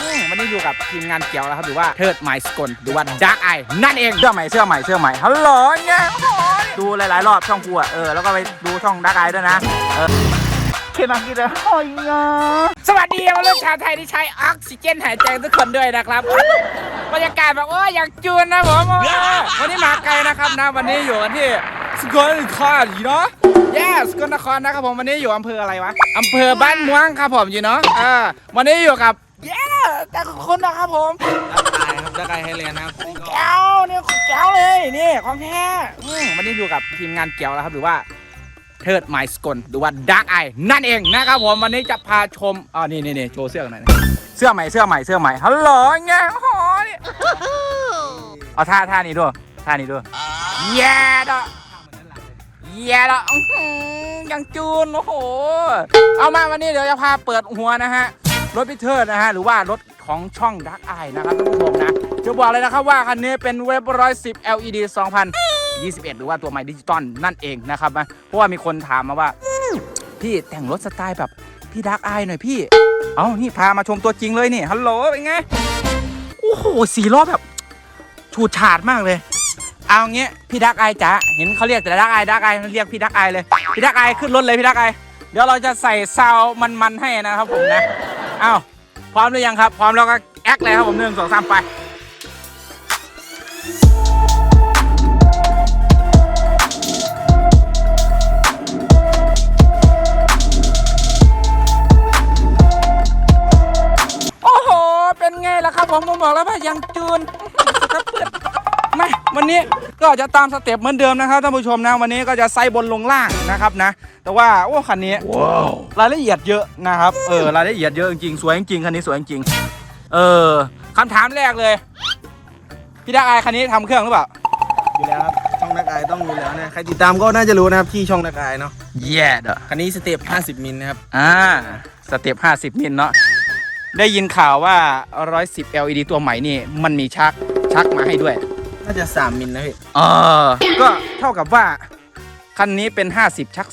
อืมวันนี้อยู่กับทีมงานเกี่ยวแล้วครับหรือว่าเทิดไมสกลหรือว่าดักไอนั่นเองเสื้อใหม่เสื้อใหม่เสื้อใหม่ฮัลโหลไงดูหลายๆ รอบช่องกูอะเออแล้วก็ไปดูช่องดักไอด้วยนะเออเคนังกินเลยโอ้ยงาสวัสดีมาเรื่องชาวไทยที่ใช้ออกซิเจนหายใจทุกคนด้วยนะครับบรรยากาศแบบโอ้ยอยากจูนนะผมเออวันนี้มาไกลนะครับนะวันนี้อยู่กันที่สกลนครอยู่เนาะ yes สกลนครนะครับผมวันนี้อยู่อำเภออะไรวะอำเภอบ้านม่วงครับผมอยู่เนาะอ่าวันนี้อยู่กับ เย้แต่คนนะครับผมตายครับจะไกลไฮเลนครับแก้วเนี่ยของแก้วเลยนี่ของแท้อืมวันนี้อยู่กับทีมงานเกี่ยวแล้วครับหรือว่าเทิดไมสกลหรือว่าดักไอนั่นเองนะครับผมวันนี้จะพาชมอ่านี่นี่นี่โชว์เสื้อกันหน่อยนะเสื้อใหม่เสื้อใหม่เสื้อใหม่ฮัลโหลไงโอ้โหนี่เอาท่าท่านี้ด้วยท่านี้ด้วยแย่ดอกแย่ดอกอื้อหือยังจูนโอ้โหเอามาวันนี้เดี๋ยวจะพาเปิดหัวนะฮะ รถพิเทอร์นะฮะหรือว่ารถของช่องดักไอนะครับท่านผู้ชมนะ จะบอกเลยนะครับว่าคันนี้เป็นเว็บ110 LED 2021 หรือว่าตัวใหม่ดิจิตอลนั่นเองนะครับนะเพราะว่ามีคนถามมาว่า พี่แต่งรถสไตล์แบบพี่ดักไอหน่อยพี่ เอานี่พามาชมตัวจริงเลยนี่ฮัลโหลเป็นไงโอ้โหสีล้อแบบฉูดฉาดมากเลย เอางี้พี่ดักไอจ๋าเห็นเขาเรียกแต่ดักไอดักไอเรียกพี่ดักไอเลยพี่ดักไอขึ้นรถเลยพี่ดักไอเดี๋ยวเราจะใส่ซาวมันๆให้นะครับผมนะ อ้าวพร้อมหรือยังครับ พร้อมแล้วก็แอคเลยครับผมหนึ่งสองสามไปโอ้โห เป็นไงล่ะครับผมผมบอกแล้วว่ายังจูนครับเพื่อนมาวันนี้ก็จะตามสเต็ปเหมือนเดิมนะครับท่านผู้ชมนะ วันนี้ก็จะไซบนลงล่างนะครับนะ แต่ว่าโอ้คันนี้รายละเอียดเยอะนะครับเออรายละเอียดเยอะจริงๆสวยจริงๆคันนี้สวยจริงๆเออคำถามแรกเลย พี่ดักอายคันนี้ทำเครื่องหรือเปล่าอยู่แล้วครับช่องนักอายต้องอยู่แล้วนะใครติดตามก็น่าจะรู้นะครับที่ช่องนักอายเนาะแย่เด้อคันนี้สเต็ป50 มิลนะครับอ่าสเต็ป50 มิลเนาะได้ยินข่าวว่า 110 LED ตัวใหม่นี่ มันมีชักชักมาให้ด้วย น่าจะ 3 มิลนะพี่เออก็เท่ากับว่า คันนี้เป็น 50 ชัก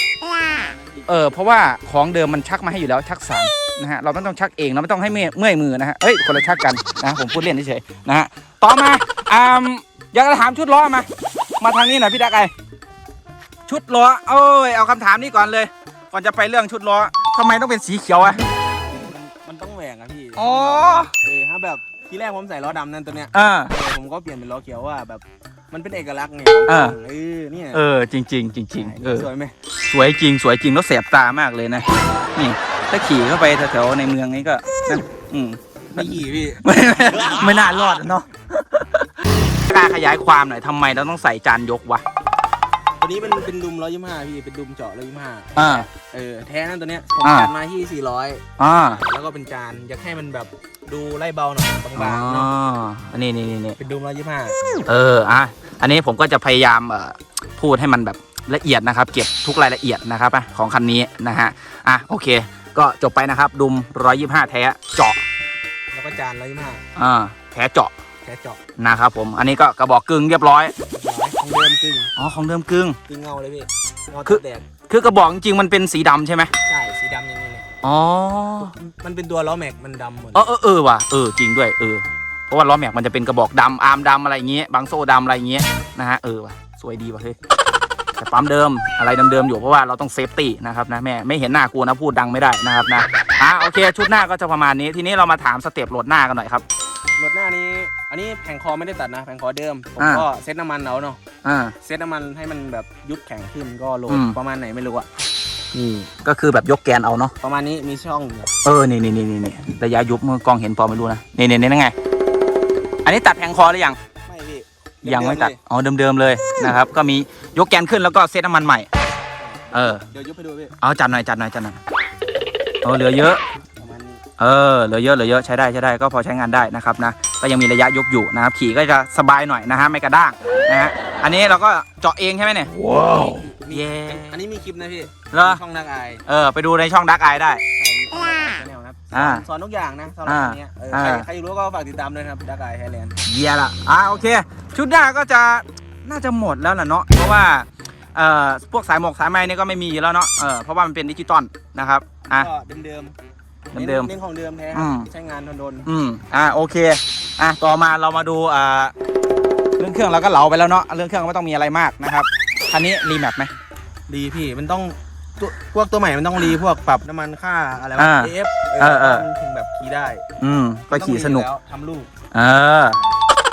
3 เออเพราะว่าของเดิมมันชักมาให้อยู่แล้วชัก 3 นะฮะ เราไม่ต้องชักเองเราไม่ต้องให้เมื่อยเมื่อยมือนะฮะเอ้ยคนละชักกันนะผมพูดเล่นเฉยๆนะฮะต่อมาอ่าอยากจะถามชุดล้อมา มาทางนี้หน่อยพี่ดักไอชุดล้อเอ้ยเอาคำถามนี้ก่อนเลย ก่อนจะไปเรื่องชุดล้อทำไมต้องเป็นสีเขียวอะมันต้องแหวกอะพี่อ๋อเออถ้าแบบทีแรกผมใส่ล้อดำนั่นตัวเนี้ยอ่าเออผมก็เปลี่ยนเป็นล้อเขียวว่าแบบ มันเป็นเอกลักษณ์ไงเออเออเนี่ยเออจริงจริง ๆ จริง ๆ เออ สวยไหมสวยจริง สวยจริงแล้วแสบตามากเลยนะ นี่ ถ้าขี่เข้าไปแถวๆในเมืองนี้ก็นั่นอืม ไม่หยีพี่ไม่ไม่น่ารอดอะเนาะ กล้าขยายความหน่อยทำไมเราต้องใส่จานยกวะ ตัวนี้เป็นเป็นดุม125พี่ เป็นดุมเจาะ125อ่า เออ แท้นั่นตัวเนี้ยผมอ่า จัดมาที่400อ่าแล้วก็เป็นจาน อยากให้มันแบบดูไล่เบาหน่อยอ๋บางๆเนาะออันนี้นี่นี่นี่เป็นดุม125เอออะอันนี้ผมก็จะพยายามเอ่อพูดให้มันแบบละเอียดนะครับ เก็บทุกรายละเอียดนะครับอะของคันนี้นะฮะอะโอเค ก็จบไปนะครับ ดุม 125 แท้เจาะแล้วก็จาน125อ่าแท้เจาะแท้เจาะนะครับผม อันนี้ก็กระบอกกึ่งเรียบร้อย ของเดิมกึ่งอ๋อของเดิมกึ่งกึ่งเงาเลยพี่เงาคืตัอดแดดคือกระบอกจริงๆมันเป็นสีดำใช่ไหมใช่สีดำอย่างนี้เลยอ๋อมันเป็นตัวล้อแม็กมันดำหมดเออเออเออว่ะเออจริงด้วยเออเพราะว่าล้อแม็กมันจะเป็นกระบอกดำอาร์มดำอะไรอย่างเงี้ยบางโซ่ดำอะไรอย่างเงี้ยนะฮะเออว่ะสวยดีว่ะเฮ้ยแต่ปั๊มเดิมอะไรเดิมๆอยู่เพราะว่าเราต้องเซฟตี้นะครับนะแม่ไม่เห็นหน้ากูนะพูดดังไม่ได้นะครับนะอะโอเคชุดหน้าก็จะประมาณนี้ทีนี้เรามาถามสเต็ปโหลดหน้ากันหน่อยครับ รถหน้านี้ อันนี้แผงคอไม่ได้ตัดนะ แผงคอเดิม ผมอ่า ก็เซ็ตน้ำมันเอาเนาะ อ่า เซ็ตน้ำมันให้มันแบบยุบแข็งขึ้นก็โหลดอืม ประมาณไหนไม่รู้อะนี่ก็คือแบบยกแกนเอาเนาะ ประมาณนี้มีช่องอยู่เออ นี่นี่นี่นี่นี่ระยะยุบมือกล้องเห็นพอไม่รู้นะ นี่นี่นี่นั่นไง อันนี้ตัดแผงคอหรือยัง ไม่พี่ยังไม่ตัดเยวอ๋อ เดิมๆเลยนะครับ ก็มียกแกนขึ้นแล้วก็เซตน้ำมันใหม่ เออ เดี๋ยวยุบให้ดูพี่ เอาจัดหน่อยจัดหน่อยจัดหน่อย เออเหลือเยอะประมาณนี้ เออเหลือเยอะเหลือเยอะใช้ได้ใช้ได้ก็พอใช้งานได้นะครับนะก็ยังมีระยะยกอยู่นะครับขี่ก็จะสบายหน่อยนะฮะไม่กระด้างนะฮะอันนี้เราก็เจาะเองใช่ไหมเนี่ยมีเย้อันนี้มีคลิปนะพี่เหรอมีช่องนักอายเออไปดูในช่องดักไอได้ใช่มีช่องนักอาย channel ครับอ่าสอนทุกอย่างนะสำหรับอันเนี้ยเออใครอ่าใครรู้ก็ฝากติดตามด้วยนะครับนักอายไทยแลนด์เยี่ยละอะโอเคชุดหน้าก็จะน่าจะหมดแล้วล่ะเนาะเพราะว่าเอ่อพวกสายหมกสายไม้เนี่ยก็ไม่มีแล้วเนาะเออเพราะว่ามันเป็นดิจิตอลนะครับอะก็เดิม เดิม เน้นของเดิมแท้อืมใช้งานทนๆ อืม อ่า โอเค อะ ต่อมาเรามาดู อ่า เรื่องเครื่องเราก็เหลาไปแล้วเนาะ เรื่องเครื่องก็ไม่ต้องมีอะไรมากนะครับ คันนี้รีแมปไหมๆดีพี่ มันต้องตัวพวกตัวใหม่ มันต้องรีพวกปรับน้ำมันค่าอะไรวะ อ่า AF เออเออ มันถึงแบบขี่ได้อืม ก็ขี่สนุก ต้องมีอยู่แล้วทำลูก เออ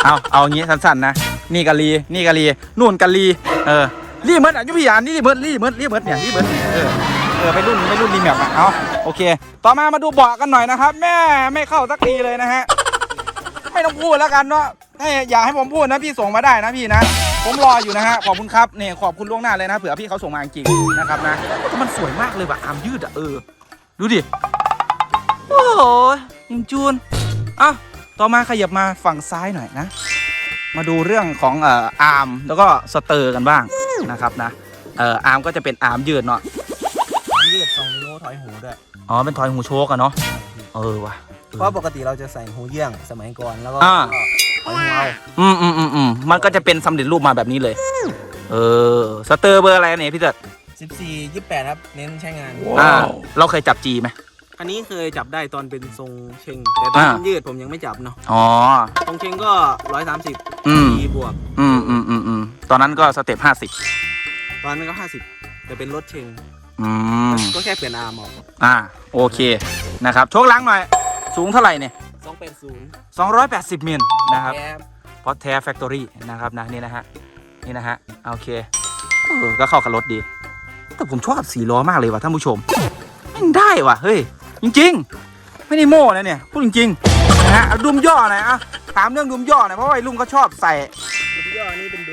เอา เอางี้สั้นๆนะ นี่กะลี นี่กะลี นู่นกะลี เออรีเมิร์ดอะยุพี่ยานนี่รีเมิร์ดรีเมิร์ดรีเมิร์ดเนี่ยรีเมิร์ดเออเออไปรุ่นไปรุ่นรีแมปอะเอาโอเค ต่อมามาดูเบาะกันหน่อยนะครับ แม่ไม่เข้าสักทีเลยนะฮะไม่ต้องพูดแล้วกันเนาะถ้าอยากให้ผมพูดนะพี่ส่งมาได้นะพี่นะ ผมรออยู่นะฮะขอบคุณครับเนี่ยขอบคุณล่วงหน้าเลยนะเผื่อพี่เขาส่งมาจริงนะครับนะแต่มันสวยมากเลยว่ะอาร์มยืดอะเออ ดูดิโอ้โหยิงจูนอะต่อมาขยับมาฝั่งซ้ายหน่อยนะ มาดูเรื่องของเอ่ออาร์มแล้วก็สเตอร์กันบ้างนะครับนะเอ่ออาร์มก็จะเป็นอาร์มยืดเนาะ ถอยหูด้วยอ๋อเป็นทอยหูโชกอะเนาะเออว่ะเพราะปกติเราจะใส่หูเยี่ยงสมัยก่อนแล้วก็อ่า ถอยหูเอาอืมอืมอืมอืมมันก็จะเป็นสำเร็จรูปมาแบบนี้เลย เออสเตอร์เบอร์อะไรเนี่ยพี่เติร์ด14 28ครับเน้นใช้งาน อ่า เราเคยจับจีไหม อันนี้เคยจับได้ตอนเป็นทรงเชงแต่ตอนอ่ามันยืดผมยังไม่จับเนาะอ๋อ ทรงเชงก็130อืมทีบวก อืมอืมอืมอืมตอนนั้นก็สเต็ปห้าสิบตอนนั้นก็50แต่เป็นรถเชง อืมก็แค่เปลี่ยนอาร์มออกอ่าโอเคนะครับโชคล้างหน่อย สูงเท่าไหร่เนี่ย280 280มิลนะครับแอบพอแท้แฟคทอรี่นะครับนะนี่นะฮะนี่นะฮะโอเคเออก็เข้ากับรถดี แต่ผมชอบสีล้อมากเลยว่ะท่านผู้ชมมันได้ว่ะเฮ้ยจริง ๆ ไม่ได้โม้นะเนี่ยพูดจริงๆนะฮะเอาดุมย่อหน่อยอะถามเรื่องดุมย่อหน่อยเพราะว่าไอ้ลุงก็ชอบใส่ตัวย่อนี่เป็นดุมงา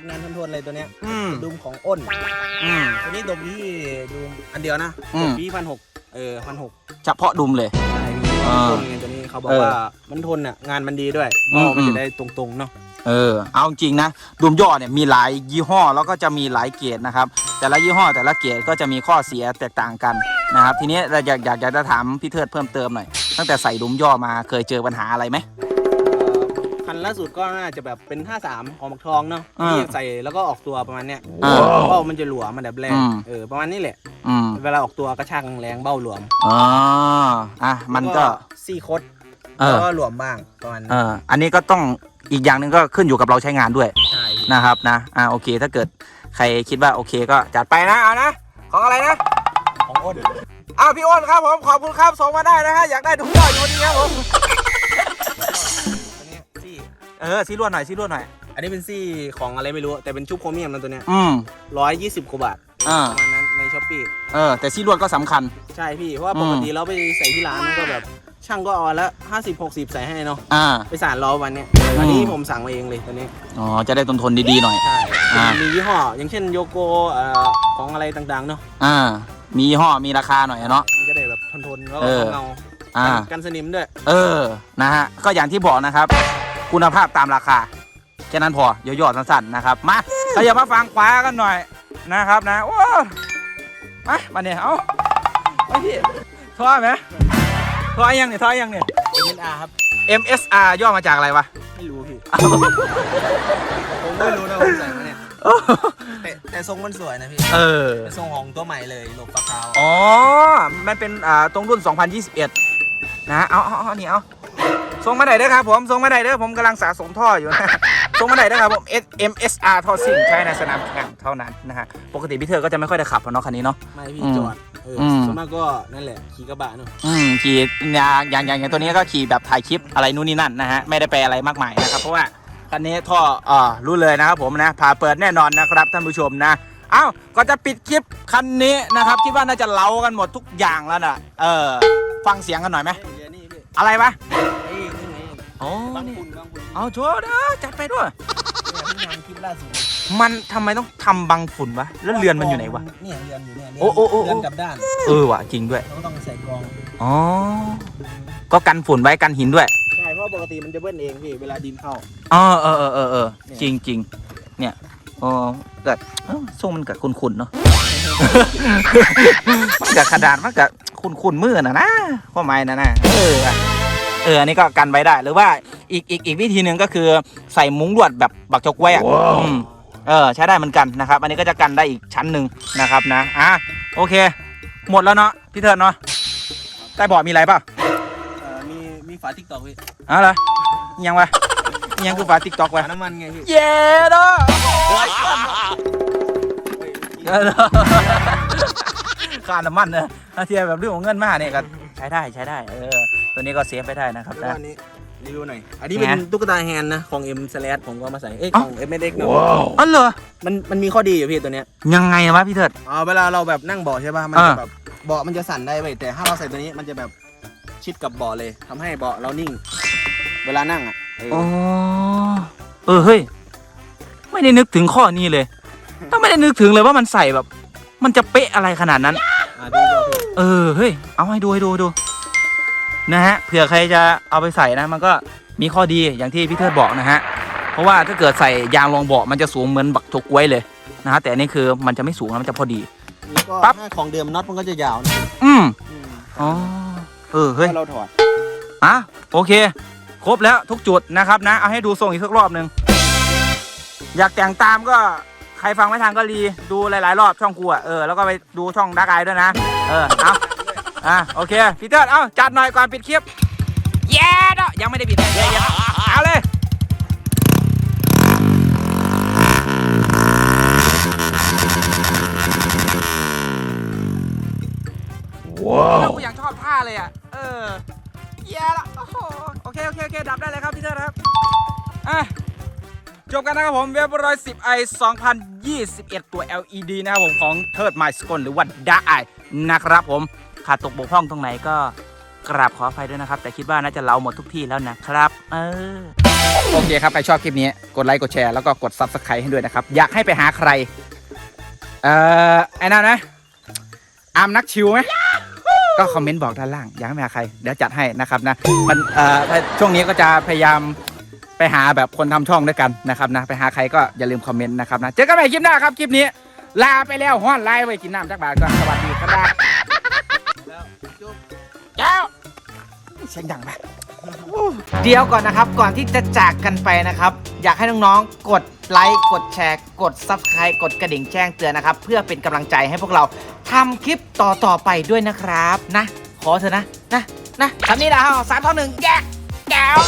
นแท้นะครับงานทนทนเลยตัวเนี้ยอืมดุมของอ้นอืมตัวนี้ดมที่ดุมอันเดียวนะอืดมมที่พันหกเออพันหกเฉพาะดุมเลย ใช่พี่อ่าทนไงตัวนี้เขาบอกเออว่ามันทนอะงานมันดีด้วยอืมเบามันอืจะมได้ตรงๆเนาะเออ เอาจริงนะดุมย่อเนี่ยมีหลายยี่ห้อแล้วก็จะมีหลายเกรดนะครับ แต่ละยี่ห้อแต่ละเกรดก็จะมีข้อเสียแตกต่างกันนะครับ ทีนี้เราอยากอยากอยากจะถามพี่เทิดเพิ่มเติมหน่อย ตั้งแต่ใส่ดุมย่อมาเคยเจอปัญหาอะไรไหมคัน ล่าสุดก็น่าจะแบบเป็น 53 ของหมักทองเนาะอ่าที่ใส่แล้วก็ออกตัวประมาณเนี้ยอ่าเบ้ามันจะหลวมมันแบบแรงอืม เออประมาณนี้แหละ อืมเวลาออกตัวกระชากแรงเบ้าหลวมอ๋ออะมันก็ซี่คดเออ แล้วก็หลวมบ้างประมาณเอนี้ออันนี้ก็ต้องอีกอย่างหนึ่งก็ขึ้นอยู่กับเราใช้งานด้วย ใช่พี่นะครับนะ อ่าโอเค ถ้าเกิดใครคิดว่าโอเคก็จัดไปนะ เอานะ ของอะไรนะ ของอ้นอ้าวพี่อ้นครับผม ขอบคุณครับส่งมาได้นะฮะ อยากได้ดุมย่ออยู่วันนี้ครับผมตัวเนี้ยซี่ เออซีรวดหน่อยซีรวดหน่อย อันนี้เป็นซี่ของอะไรไม่รู้ แต่เป็นชุบโครเมียมนะตัวเนี้ยอืมร้อยยี่สิบกว่าบาทอ่าประมาณนั้นในช้อปปี้เออ แต่ซีรวดก็สำคัญ ใช่พี่ เพราะว่าอืมปกติเราไปใส่ที่ร้านมันก็แบบ ช่างก็เอาละห้าสิบหกสิบใส่ให้เนาะอ่า ไปสานล้อวันเนี้ยอืมอันนี้ผมสั่งมาเองเลยตัวนี้อ๋อ จะได้ทนทนๆดีๆหน่อย ใช่อ่ามียี่ห้ออย่างเช่นโยโกเอ่อของอะไรต่างๆเนาะอ่า มียี่ห้อมีราคาหน่อยอะเนาะ มันจะได้แบบทนๆแล้วเอก็อเงาอ่ากันกันสนิมด้วย เออ นะฮะ ก็อย่างที่บอกนะครับ คุณภาพตามราคา แค่นั้นพอย่อๆสั้นๆนะครับ มาขยับมาฟังขวากันหน่อยนะครับนะ โอ้มามาเนี่ยเอาเอาพี่ท่อไหมท่อยังเนี่ยท่อยังเนี่ย MSR ครับ MSR ย่อมาจากอะไรวะ ไม่รู้พี่ ผมไม่รู้นะผมใส่มาเนี่ย แต่แต่ทรงมันสวยนะพี่เออ เป็นทรงของตัวใหม่เลยหลบปลาขาวอ๋อ มันเป็นอ่าตรงรุ่น 2021 นะ เอาเอาเอานี่เอา ส่งมาไหนเด้อครับผมส่งมาไหนเด้อผมกำลังสะสมท่ออยู่นะส่งมาไหนเด้อครับผม S MSR ท่อซิ่งใช้ในสนามแข่งเท่านั้นนะฮะปกติพี่เธอก็จะไม่ค่อยได้ขับหรอกเนาะคันนี้เนาะไม่พี่อืมจอดเอออมส่วนมากก็นั่นแหละขี่กระบะเนาะอืมขี่อย่างอย่างอย่างอย่างตัวนี้ก็ขี่แบบถ่ายคลิปอะไรนู่นนี่นั่นนะฮะไม่ได้ไปอะไรมากมายนะครับเพราะว่าคันนี้ท่ออ่ารู้เลยนะครับผมนะพาเปิดแน่นอนนะครับท่านผู้ชมนะเอ้าก็จะปิดคลิปคันนี้นะครับคิดว่าน่าจะเล้ากันหมดทุกอย่างแล้วน่ะเออฟังเสียงกันหน่อยไหมเฮ้ยเรือนี่พี่อะไรวะ เฮ้ยนี่ไงโอ้บางนี่คุณบางคุณเอาโชว์เด้อจัดไปด้วยเนี่ยที่ทำคลิปล่าสุดเลยมันทำไมต้องทำบังฝุ่นวะ แล้วเรือนมันอยู่ไหนวะ เนี่ยเรือนอยู่เนี่ยโอ้โอ้โอ้โอ้ เรือนกลับด้านเออว่ะจริงด้วย เราก็ต้องใส่กรองอ๋อ ก็กันฝุ่นไว้กันหินด้วยใช่เพราะปกติมันจะเบิ้ลเองพี่เวลาดินเข้าอ๋อเออเออเออเออจริงจริงเนี่ยอ๋อเกิดเอ้าทรงมันกัดคุณคุณเนาะ มันกัดขนาดมันกัดคุณคุณมือน่ะนะข้อหมายน่ะนะเออว่ะ เอออันนี้ก็กันไว้ได้ หรือว่าอีกอีกอีกวิธีหนึ่งก็คือใส่มุ้งลวดแบบบักจกไว้อะอืมเออใช้ได้เหมือนกันนะครับ อันนี้ก็จะกันได้อีกชั้นหนึ่งนะครับนะอะโอเค หมดแล้วเนาะพี่เทิร์นเนาะใต้เบาะมีอะไรเปล่าเอ่อมีมีฝาติ๊กตอกพี่อ๋อเหรออิหยังวะอิหยังคือฝาติ๊กต็อกฝาวะน้ำมันไงพี่เย้เนาะค่าน้ำมันเนอะถ้าเทียบแบบเรื่องของเงินมาเนี่ยก็ใช้ได้ใช้ได้เออตัวนี้ก็เซฟไปได้นะครับแล้วนะ อันนี้รีวิวหน่อย อันนี้เป็นไงตุ๊กตาแฮนด์นะ ของ M s l a s ผมก็เอามาใส่ เอ้ยเอ้าของ M S X เนอะอ๋อเหรอมันมันมีข้อดีอยู่พี่ตัวเนี้ยยังไงวะพี่เถิด อ๋อเวลาเราแบบนั่งเบาะใช่ป่ะ มันอ่าจะแบบเบาะมันจะสั่นได้เว้ยแต่ถ้าเราใส่ตัวนี้มันจะแบบชิดกับเบาะเลยทำให้เบาะเรานิ่ง เวลานั่งอะเออ อ๋อเออเฮ้ยไม่ได้นึกถึงข้อนี้เลย ถ้าไม่ได้นึกถึงเลยว่ามันใส่แบบ มันจะเป๊ะอะไรขนาดนั้นอะดูดูพี่ เออเฮ้ยเอาให้ดูให้ดูให้ดูนะฮะเผื่อใครจะเอาไปใส่นะ มันก็มีข้อดีอย่างที่พี่เทิดบอกนะฮะเพราะว่าถ้าเกิดใส่ยางรองเบาะมันจะสูงเหมือนบักทกไว้เลยนะฮะแต่อันนี้คือมันจะไม่สูงนะมันจะพอดีแล้วก็ปั๊บถ้าของเดิมน็อตมันก็จะยาวนะอืมอืมอ๋อเออเฮ้ย ถ้าเราถอดอะโอเค ครบแล้วทุกจุดนะครับนะ เอาให้ดูทรงอีกสักรอบหนึ่งอยากแต่งตามก็ใครฟังไม่ทันก็รีดูหลาย ๆ รอบช่องกูอะเออแล้วก็ไปดูช่องดักไอด้วยนะ เออเอาอะโอเคพีเตอร์เอาจัดหน่อยก่อนปิดคลิปแย่เนาะยังไม่ได้ปิดเลยเย้ๆเอาเลยว้าวกูยังชอบท่าเลยอะเออแย่ละโอ้โหโอเคโอเคโอเคดับได้เลยครับพี่เตอร์ครับอะจบกันนะครับผมเว็บร้อยสิบไอ2021ตัว LED นะครับผมของเทิดไมสกลหรือว่าดาไอ นะครับผมขาดตกบกพร่องตรงไหนก็กราบขออภัยด้วยนะครับ แต่คิดว่าน่าจะเล่าหมดทุกที่แล้วนะครับ เออ โอเคครับ ใครชอบคลิปนี้ กดไลค์กดแชร์แล้วก็กด Subscribe ให้ด้วยนะครับ อยากให้ไปหาใคร เอ่อ ไอ้นั่นนะ อามนักชิวไหมก็คอมเมนต์บอกด้านล่าง อยากให้มาใคร เดี๋ยวจัดให้นะครับนะ มัน เอ่อ ช่วงนี้ก็จะพยายามไปหาแบบคนทำช่องด้วยกันนะครับนะ ไปหาใครก็อย่าลืมคอมเมนต์นะครับนะ เจอกันใหม่คลิปหน้าครับคลิปนี้ ลาไปแล้วห้อนไล่ไปกินน้ำจักบาทก่อนสวัสดีครับแล้วจุ๊บเจ้าเสียงดังไปเดี๋ยวก่อนนะครับก่อนที่จะจากกันไปนะครับ อยากให้น้องๆ กดไลค์กดแชร์ กด Subscribe กดกระดิ่งแจ้งเตือนนะครับ เพื่อเป็นกำลังใจให้พวกเราทำคลิปต่อๆไปด้วยนะครับนะ ขอเถอะนะนะนะคำนี้นะฮะสามท่อหนึ่งแยกแก้ว